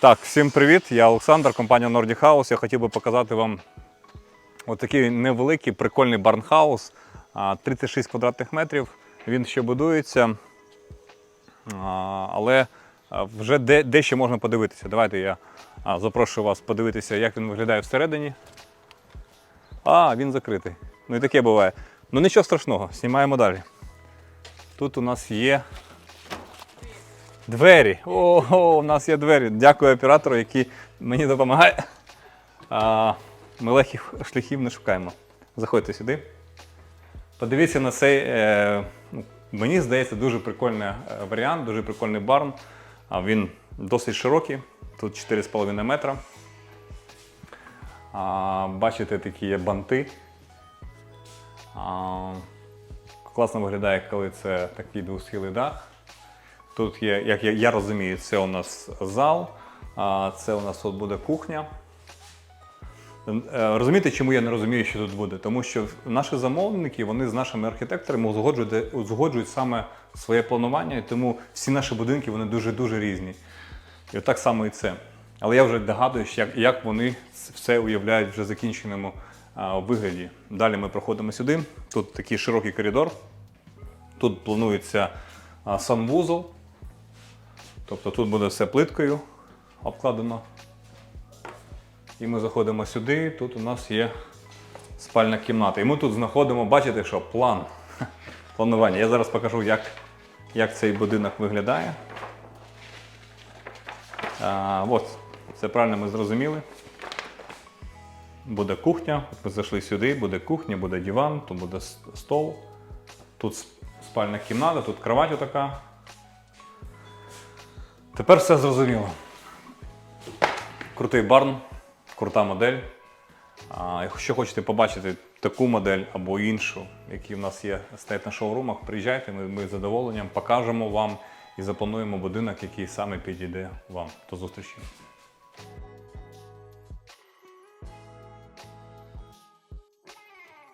Так, всім привіт! Я Олександр, компанія Nordic House. Я хотів би показати вам отакий невеликий прикольний барнхаус. 36 квадратних метрів. Він ще будується. Але вже дещо можна подивитися. Давайте я запрошую вас подивитися, як він виглядає всередині. А, він закритий. Ну і таке буває. Ну нічого страшного, знімаємо далі. Тут у нас є Двері. О, о, у нас є двері. Дякую оператору, який мені допомагає. А, ми легких шляхів не шукаємо. Заходьте сюди. Подивіться на цей, е, ну, мені здається, дуже прикольний е, варіант, дуже прикольний барн. А він досить широкий, тут 4,5 метра. А, бачите, такі є банти. А, класно виглядає, коли це такий двосхилий дах. Тут є, як я, я розумію, це у нас зал, а це у нас тут буде кухня. Е, Розумієте, чому я не розумію, що тут буде? Тому що наші замовники вони з нашими архітекторами узгоджують, узгоджують саме своє планування, і тому всі наші будинки вони дуже-дуже різні. І отак само і це. Але я вже догадуюсь, як, як вони все уявляють вже закінченому а, вигляді. Далі ми проходимо сюди. Тут такий широкий коридор. Тут планується а, санвузол. Тобто тут буде все плиткою обкладено. І ми заходимо сюди, тут у нас є спальна кімната. І ми тут знаходимо, бачите, що план планування. Я зараз покажу, як, як цей будинок виглядає. А, от, це правильно ми зрозуміли. Буде кухня, ми зайшли сюди, буде кухня, буде диван, тут буде стол. Тут спальна кімната, тут кровать отака. Тепер все зрозуміло. Крутий барн, крута модель. Якщо хочете побачити таку модель або іншу, які в нас є, стоять на шоурумах, приїжджайте, ми, ми з задоволенням покажемо вам і заплануємо будинок, який саме підійде вам. До зустрічі.